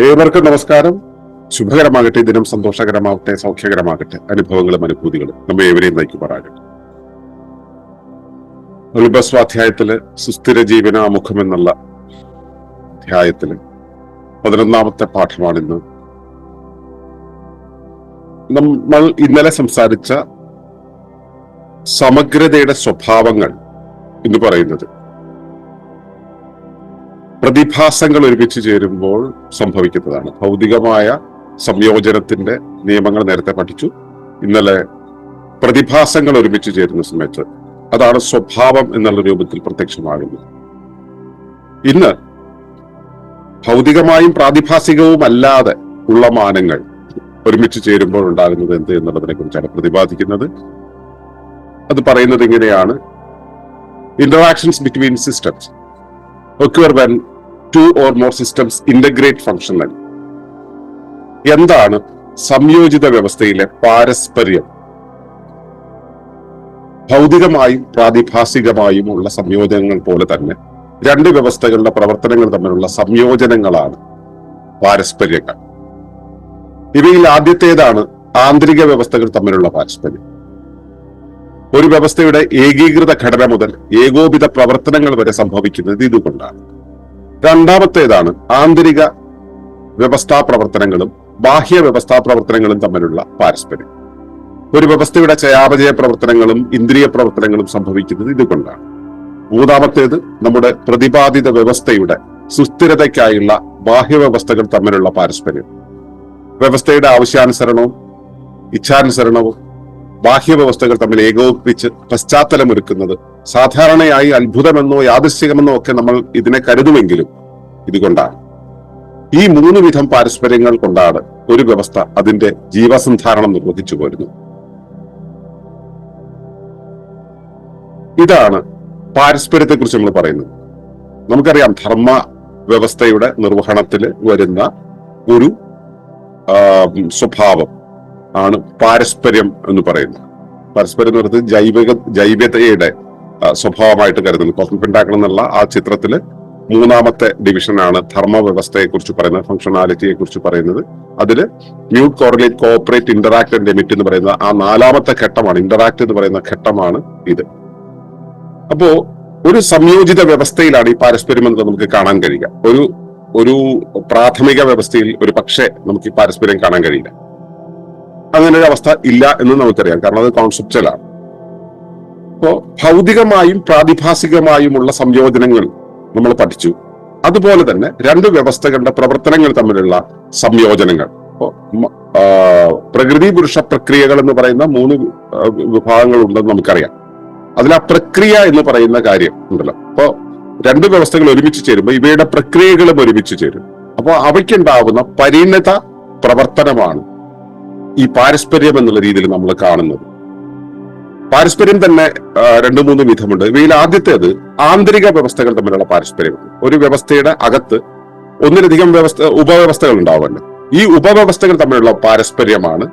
ഏവർക്കും നമസ്കാരം. ശുഭകരമാകട്ടെ ദിനം സന്തോഷകരമാകട്ടെ സൗഖ്യകരമാകട്ടെ അനുഭവങ്ങളും അനുഭൂതികളും നമ്മെ ഏവരെയും നയിക്കുമാറാകട്ടെ. ഉൽബസ്വാധ്യായത്തിൽ സുസ്ഥിര ജീവനാമുഖം എന്നുള്ള അധ്യായത്തിൽ പതിനൊന്നാമത്തെ പാഠമാണിന്ന്. നമ്മൾ ഇന്നലെ സംസാരിച്ച സമഗ്രതയുടെ സ്വഭാവങ്ങൾ എന്ന് പറയുന്നത് പ്രതിഭാസങ്ങൾ ഒരുമിച്ച് ചേരുമ്പോൾ സംഭവിക്കുന്നതാണ്. ഭൗതികമായ സംയോജനത്തിന്റെ നിയമങ്ങൾ നേരത്തെ പഠിച്ചു. ഇന്നലെ പ്രതിഭാസങ്ങൾ ഒരുമിച്ച് ചേരുന്ന സമയത്ത് അതാണ് സ്വഭാവം എന്നുള്ള രൂപത്തിൽ പ്രത്യക്ഷമാകുന്നത്. ഇന്ന് ഭൗതികമായും പ്രാതിഭാസികവും അല്ലാതെ ഉള്ള മാനങ്ങൾ ഒരുമിച്ച് ചേരുമ്പോൾ ഉണ്ടാകുന്നത് എന്ത് എന്നുള്ളതിനെ കുറിച്ചാണ് പ്രതിപാദിക്കുന്നത്. അത് പറയുന്നത് ഇങ്ങനെയാണ്. Interactions between systems occur when two or more systems integrate functionally എന്താണ് സംയോജിത വ്യവസ്ഥയിലെ പാരസ്പര്യം? ഭൗതികമായും പ്രാതിഭാസികമായും ഉള്ള സംയോജനങ്ങൾ പോലെ തന്നെ രണ്ട് വ്യവസ്ഥകളുടെ പ്രവർത്തനങ്ങൾ തമ്മിലുള്ള സംയോജനങ്ങളാണ് പാരസ്പര്യങ്ങൾ. ഇവയിൽ ആദ്യത്തേതാണ് ആന്തരിക വ്യവസ്ഥകൾ തമ്മിലുള്ള പാരസ്പര്യം. ഒരു വ്യവസ്ഥയുടെ ഏകീകൃത ഘടന മുതൽ ഏകോപിത പ്രവർത്തനങ്ങൾ വരെ സംഭവിക്കുന്നത് ഇതുകൊണ്ടാണ്. രണ്ടാമത്തേതാണ് ആന്തരിക വ്യവസ്ഥാ പ്രവർത്തനങ്ങളും ബാഹ്യ വ്യവസ്ഥാ പ്രവർത്തനങ്ങളും തമ്മിലുള്ള പാരസ്പര്യം. ഒരു വ്യവസ്ഥയുടെ ചയാപചയ പ്രവർത്തനങ്ങളും ഇന്ദ്രിയ പ്രവർത്തനങ്ങളും സംഭവിക്കുന്നത് ഇതുകൊണ്ടാണ്. മൂന്നാമത്തേത് നമ്മുടെ പ്രതിപാദിത വ്യവസ്ഥയുടെ സുസ്ഥിരതയ്ക്കായുള്ള ബാഹ്യ വ്യവസ്ഥകൾ തമ്മിലുള്ള പാരസ്പര്യം. വ്യവസ്ഥയുടെ ആവശ്യാനുസരണവും ഇച്ഛാനുസരണവും ബാഹ്യ വ്യവസ്ഥകൾ തമ്മിൽ ഏകോപിപ്പിച്ച് പശ്ചാത്തലമൊരുക്കുന്നത് സാധാരണയായി അത്ഭുതമെന്നോ യാദൃശ്ചികമെന്നോ ഒക്കെ നമ്മൾ ഇതിനെ കരുതുമെങ്കിലും ഇതുകൊണ്ടാണ്. ഈ മൂന്ന് വിധം പാരസ്പര്യങ്ങൾ കൊണ്ടാണ് ഒരു വ്യവസ്ഥ അതിന്റെ ജീവസന്ധാരണം നിർവഹിച്ചു പോരുന്നു ഇതാണ് പാരസ്പര്യത്തെ കുറിച്ച് നമ്മൾ പറയുന്നത്. നമുക്കറിയാം ധർമ്മ വ്യവസ്ഥയുടെ നിർവഹണത്തിൽ വരുന്ന ഒരു സ്വഭാവം ആണ് പാരസ്പര്യം എന്ന് പറയുന്നത്. പരസ്പരം പറയുന്നത് ജൈവിക ജൈവതയുടെ സ്വഭാവമായിട്ട് കരുതുന്നു. കോസ്മിക് പെൻഡാക്കൾ എന്നുള്ള ആ ചിത്രത്തിൽ മൂന്നാമത്തെ ഡിവിഷനാണ് ധർമ്മ വ്യവസ്ഥയെ കുറിച്ച് പറയുന്നത് ഫംഗ്ഷണാലിറ്റിയെ കുറിച്ച് പറയുന്നത്. അതിൽ mute correlate cooperate interact and limit എന്ന് പറയുന്ന ആ നാലാമത്തെ ഘട്ടമാണ് ഇന്ററാക്ട് എന്ന് പറയുന്ന ഘട്ടമാണ് ഇത്. അപ്പോ ഒരു സംയോജിത വ്യവസ്ഥയിലാണ് ഈ പാരസ്പര്യം എന്ന് നമുക്ക് കാണാൻ കഴിയുക. ഒരു ഒരു പ്രാഥമിക വ്യവസ്ഥയിൽ ഒരു പക്ഷേ നമുക്ക് ഈ പാരസ്പര്യം കാണാൻ കഴിയില്ല. അങ്ങനെ ഒരു അവസ്ഥ ഇല്ല എന്ന് നമുക്കറിയാം. കാരണം അത് കോൺസെപ്റ്റലാണ് അപ്പോ ഭൗതികമായും പ്രാതിഭാസികമായുമുള്ള സംയോജനങ്ങൾ നമ്മൾ പഠിച്ചു. അതുപോലെ തന്നെ രണ്ട് വ്യവസ്ഥകളുടെ പ്രവർത്തനങ്ങൾ തമ്മിലുള്ള സംയോജനങ്ങൾ. പ്രകൃതി പുരുഷ പ്രക്രിയകൾ എന്ന് പറയുന്ന മൂന്ന് വിഭാഗങ്ങൾ ഉണ്ടെന്ന് നമുക്കറിയാം. അതിൽ ആ പ്രക്രിയ എന്ന് പറയുന്ന കാര്യം ഉണ്ടല്ലോ. അപ്പോ രണ്ട് വ്യവസ്ഥകൾ ഒരുമിച്ച് ചേരുമ്പോൾ ഇവയുടെ പ്രക്രിയകളും ഒരുമിച്ച് ചേരും. അപ്പോൾ അവയ്ക്കുണ്ടാവുന്ന പരിണത പ്രവർത്തനമാണ് ഈ പാരസ്പര്യം എന്നുള്ള രീതിയിൽ നമ്മൾ കാണുന്നത്. പാരസ്പര്യം തന്നെ രണ്ടു മൂന്ന് വിധമുണ്ട്. ഇവയിൽ ആദ്യത്തേത് ആന്തരിക വ്യവസ്ഥകൾ തമ്മിലുള്ള പാരസ്പര്യം. ഒരു വ്യവസ്ഥയുടെ അകത്ത് ഒന്നിലധികം വ്യവസ്ഥ ഉപവ്യവസ്ഥകൾ ഉണ്ടാവുമല്ലോ ഈ ഉപവ്യവസ്ഥകൾ തമ്മിലുള്ള പാരസ്പര്യമാണ്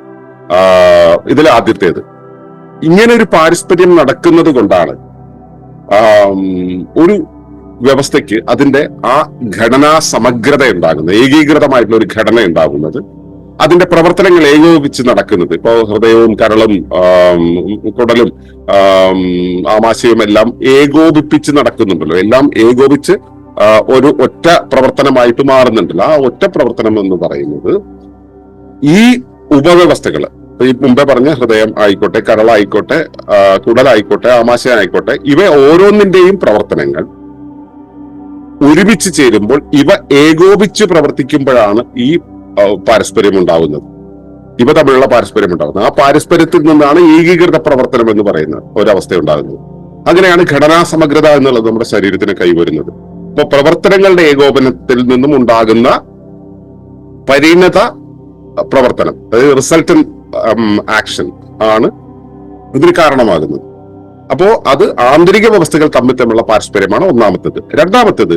ഇതിൽ ആദ്യത്തേത്. ഇങ്ങനെ ഒരു പാരസ്പര്യം നടക്കുന്നത് കൊണ്ടാണ് ഒരു വ്യവസ്ഥയ്ക്ക് അതിന്റെ ആ ഘടനാ സമഗ്രത ഉണ്ടാകുന്നത് ഏകീകൃതമായിട്ടുള്ള ഒരു ഘടന ഉണ്ടാകുന്നത്. അതിന്റെ പ്രവർത്തനങ്ങൾ ഏകോപിച്ച് നടക്കുന്നത്. ഇപ്പോ ഹൃദയവും കരളും കുടലും ആമാശയവും എല്ലാം ഏകോപിപ്പിച്ച് നടക്കുന്നുണ്ടല്ലോ. എല്ലാം ഏകോപിച്ച് ഒരു ഒറ്റ പ്രവർത്തനമായിട്ട് മാറുന്നുണ്ടല്ലോ. ആ ഒറ്റ പ്രവർത്തനം എന്ന് പറയുന്നത് ഈ ഉപവ്യവസ്ഥകൾ ഈ മുമ്പേ പറഞ്ഞ ഹൃദയം ആയിക്കോട്ടെ കരളായിക്കോട്ടെ കുടലായിക്കോട്ടെ ആമാശയം ആയിക്കോട്ടെ ഇവ ഓരോന്നിന്റെയും പ്രവർത്തനങ്ങൾ ഒരുമിച്ച് ചേരുമ്പോൾ ഇവ ഏകോപിച്ച് പ്രവർത്തിക്കുമ്പോഴാണ് ഈ പാരസ്പര്യം ഉണ്ടാവുന്നത് ഇവ തമ്മിലുള്ള പാരസ്പര്യം ഉണ്ടാകുന്നത് ആ പാരസ്പര്യത്തിൽ നിന്നാണ് ഏകീകൃത പ്രവർത്തനം എന്ന് പറയുന്ന ഒരവസ്ഥ ഉണ്ടാകുന്നത് അങ്ങനെയാണ് ഘടനാ സമഗ്രത എന്നുള്ളത് നമ്മുടെ ശരീരത്തിന് കൈവരുന്നത്. അപ്പൊ പ്രവർത്തനങ്ങളുടെ ഏകോപനത്തിൽ നിന്നും ഉണ്ടാകുന്ന പരിണത പ്രവർത്തനം അതായത് റിസൾട്ടൻ ആക്ഷൻ ആണ് ഇതിന് കാരണമാകുന്നത്. അപ്പോ അത് ആന്തരിക വ്യവസ്ഥകൾ തമ്മിൽ തമ്മിലുള്ള പാരസ്പര്യമാണ് ഒന്നാമത്തേത്. രണ്ടാമത്തേത്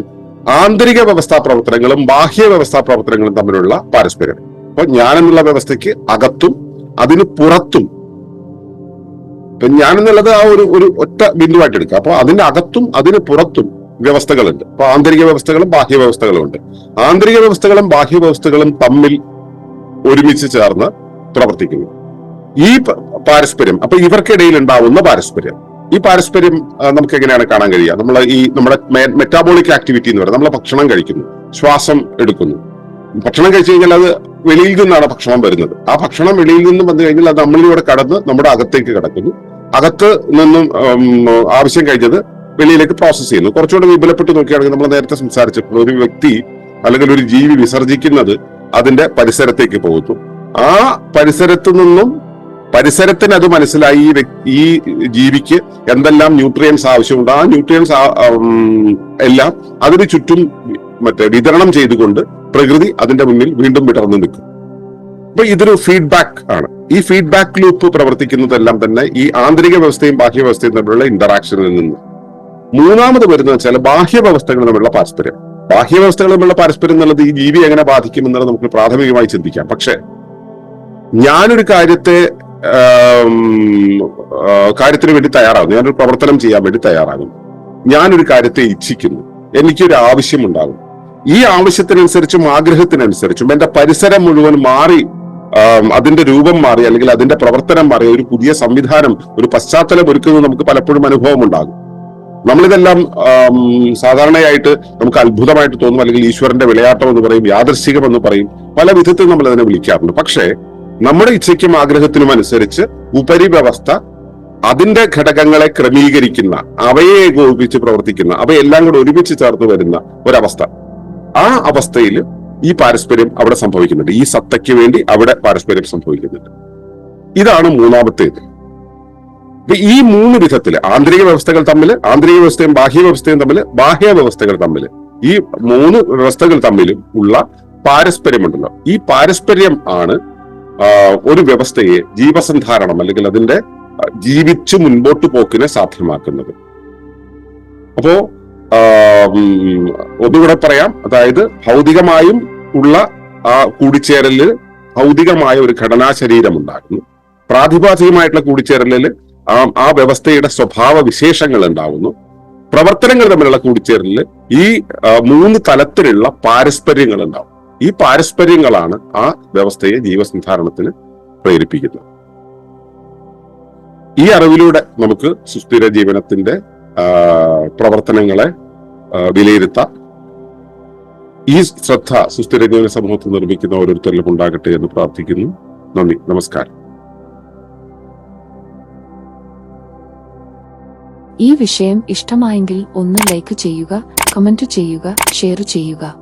ആന്തരിക വ്യവസ്ഥാ പ്രവർത്തനങ്ങളും ബാഹ്യ വ്യവസ്ഥാ പ്രവർത്തനങ്ങളും തമ്മിലുള്ള പാരസ്പര്യം. അപ്പൊ ഞാൻ എന്നുള്ള വ്യവസ്ഥയ്ക്ക് അകത്തും അതിന് പുറത്തും ഇപ്പൊ ഞാൻ എന്നുള്ളത് ആ ഒരു ഒരു ഒറ്റ ബിന്ദുവായിട്ട് എടുക്കുക അപ്പൊ അതിന്റെ അകത്തും അതിന് പുറത്തും വ്യവസ്ഥകളുണ്ട്. അപ്പൊ ആന്തരിക വ്യവസ്ഥകളും ബാഹ്യ വ്യവസ്ഥകളും ഉണ്ട്. ആന്തരിക വ്യവസ്ഥകളും ബാഹ്യ വ്യവസ്ഥകളും തമ്മിൽ ഒരുമിച്ച് ചേർന്ന് പ്രവർത്തിക്കുന്നു. ഈ പാരസ്പര്യം. അപ്പൊ ഇവർക്കിടയിൽ ഉണ്ടാവുന്ന പാരസ്പര്യം. ഈ പാരസ്പര്യം നമുക്ക് എങ്ങനെയാണ് കാണാൻ കഴിയുക? നമ്മൾ ഈ നമ്മുടെ മെറ്റാബോളിക് ആക്ടിവിറ്റി എന്ന് പറയുന്നത് നമ്മൾ ഭക്ഷണം കഴിക്കുന്നു ശ്വാസം എടുക്കുന്നു. ഭക്ഷണം കഴിച്ചു കഴിഞ്ഞാൽ അത് വെളിയിൽ നിന്നാണ് ഭക്ഷണം വരുന്നത്. ആ ഭക്ഷണം വെളിയിൽ നിന്നും വന്നു കഴിഞ്ഞാൽ അത് നമ്മളിലൂടെ കടന്ന് നമ്മുടെ അകത്തേക്ക് കിടക്കുന്നു. അകത്ത് നിന്നും ആവശ്യം കഴിഞ്ഞത് വെളിയിലേക്ക് പ്രോസസ്സ് ചെയ്യുന്നു. കുറച്ചുകൂടെ വിപുലപ്പെട്ട് നോക്കുകയാണെങ്കിൽ നമ്മൾ നേരത്തെ സംസാരിച്ചപ്പോൾ ഒരു വ്യക്തി അല്ലെങ്കിൽ ഒരു ജീവി വിസർജിക്കുന്നത് അതിന്റെ പരിസരത്തേക്ക് പോകുന്നു. ആ പരിസരത്ത് നിന്നും പരിസരത്തിന് അത് മനസ്സിലായി ഈ ജീവിക്ക് എന്തെല്ലാം ന്യൂട്രിയൻസ് ആവശ്യമുണ്ട്. ആ ന്യൂട്രിയൻസ് എല്ലാം അതിന് ചുറ്റും മറ്റേ വിതരണം ചെയ്തുകൊണ്ട് പ്രകൃതി അതിന്റെ മുന്നിൽ വീണ്ടും വിടർന്നു നിൽക്കും. അപ്പൊ ഇതൊരു ഫീഡ്ബാക്ക് ആണ്. ഈ ഫീഡ്ബാക്ക് ലൂപ്പ് പ്രവർത്തിക്കുന്നതെല്ലാം തന്നെ ഈ ആന്തരിക വ്യവസ്ഥയും ബാഹ്യ വ്യവസ്ഥയും തമ്മിലുള്ള ഇന്ററാക്ഷനിൽ നിന്ന്. മൂന്നാമത് വരുന്നത് വെച്ചാൽ ബാഹ്യ വ്യവസ്ഥകൾ തമ്മിലുള്ള പാരസ്പര്യം. ബാഹ്യ വ്യവസ്ഥകൾ തമ്മിലുള്ള പാരസ്പര്യം എന്നുള്ളത് ഈ ജീവി എങ്ങനെ ബാധിക്കും എന്നുള്ളത് നമുക്ക് പ്രാഥമികമായി ചിന്തിക്കാം. പക്ഷെ ഞാനൊരു കാര്യത്തെ കാര്യത്തിന് വേണ്ടി തയ്യാറാകുന്നു. ഞാനൊരു പ്രവർത്തനം ചെയ്യാൻ വേണ്ടി തയ്യാറാകുന്നു. ഞാനൊരു കാര്യത്തെ ഇച്ഛിക്കുന്നു. എനിക്കൊരു ആവശ്യമുണ്ടാകും. ഈ ആവശ്യത്തിനനുസരിച്ചും ആഗ്രഹത്തിനനുസരിച്ചും എന്റെ പരിസരം മുഴുവൻ മാറി അതിന്റെ രൂപം മാറി അല്ലെങ്കിൽ അതിന്റെ പ്രവർത്തനം മാറി ഒരു പുതിയ സംവിധാനം ഒരു പശ്ചാത്തലം ഒരുക്കുന്നത് നമുക്ക് പലപ്പോഴും അനുഭവം ഉണ്ടാകും. നമ്മളിതെല്ലാം സാധാരണയായിട്ട് നമുക്ക് അത്ഭുതമായിട്ട് തോന്നും അല്ലെങ്കിൽ ഈശ്വരന്റെ വിളയാട്ടം എന്ന് പറയും യാദർശികം എന്ന് പറയും. പല വിധത്തിൽ നമ്മൾ അതിനെ വിളിക്കാറുണ്ട്. പക്ഷേ നമ്മുടെ ഇച്ഛയ്ക്കും ആഗ്രഹത്തിനും അനുസരിച്ച് ഉപരിവ്യവസ്ഥ അതിന്റെ ഘടകങ്ങളെ ക്രമീകരിക്കുന്ന അവയെ ഏകോപിപ്പിച്ച് പ്രവർത്തിക്കുന്ന അവയെല്ലാം കൂടെ ഒരുമിച്ച് ചേർത്ത് വരുന്ന ഒരവസ്ഥ. ആ അവസ്ഥയിൽ ഈ പാരസ്പര്യം അവിടെ സംഭവിക്കുന്നുണ്ട്. ഈ സത്തയ്ക്ക് വേണ്ടി അവിടെ പാരസ്പര്യം സംഭവിക്കുന്നുണ്ട്. ഇതാണ് മൂന്നാമത്തേത്. ഇപ്പൊ ഈ മൂന്ന് വിധത്തിൽ ആന്തരിക വ്യവസ്ഥകൾ തമ്മിൽ ആന്തരിക വ്യവസ്ഥയും ബാഹ്യ വ്യവസ്ഥയും തമ്മിൽ ബാഹ്യ വ്യവസ്ഥകൾ തമ്മിൽ ഈ മൂന്ന് വ്യവസ്ഥകൾ തമ്മിലും ഉള്ള പാരസ്പര്യമുണ്ടല്ലോ. ഈ പാരസ്പര്യം ആണ് ഒരു വ്യവസ്ഥയെ ജീവസന്ധാരണം അല്ലെങ്കിൽ അതിന്റെ ജീവിച്ചു മുൻപോട്ട് പോക്കിനെ സാധ്യമാക്കുന്നത്. അപ്പോ ഒന്നുകൂടെ പറയാം. അതായത് ഭൗതികമായും ഉള്ള ആ കൂടിച്ചേരലിൽ ഭൗതികമായ ഒരു ഘടനാ ശരീരം ഉണ്ടാകുന്നു പ്രാതിഭാസികമായിട്ടുള്ള കൂടിച്ചേരലിൽ ആ ആ വ്യവസ്ഥയുടെ സ്വഭാവ വിശേഷങ്ങൾ ഉണ്ടാകുന്നു പ്രവർത്തനങ്ങൾ തമ്മിലുള്ള കൂടിച്ചേരലിൽ ഈ മൂന്ന് തലത്തിലുള്ള പാരസ്പര്യങ്ങൾ ഉണ്ടാവും. ഈ പാരസ്പര്യങ്ങളാണ് ആ വ്യവസ്ഥയെ ജീവസന്ധാരണത്തിന് പ്രേരിപ്പിക്കുന്നത്. ഈ അറിവിലൂടെ നമുക്ക് സുസ്ഥിര ജീവനത്തിന്റെ പ്രവർത്തനങ്ങളെ വിലയിരുത്താം. ഈ ശ്രദ്ധ സുസ്ഥിര ജീവന സമൂഹത്തിൽ നിർമ്മിക്കുന്ന ഓരോരുത്തരിലും ഉണ്ടാകട്ടെ എന്ന് പ്രാർത്ഥിക്കുന്നു. നന്ദി. നമസ്കാരം. ഈ വിഷയം ഇഷ്ടമായെങ്കിൽ ഒന്ന് ലൈക്ക് ചെയ്യുക കമന്റ് ചെയ്യുക ഷെയർ ചെയ്യുക.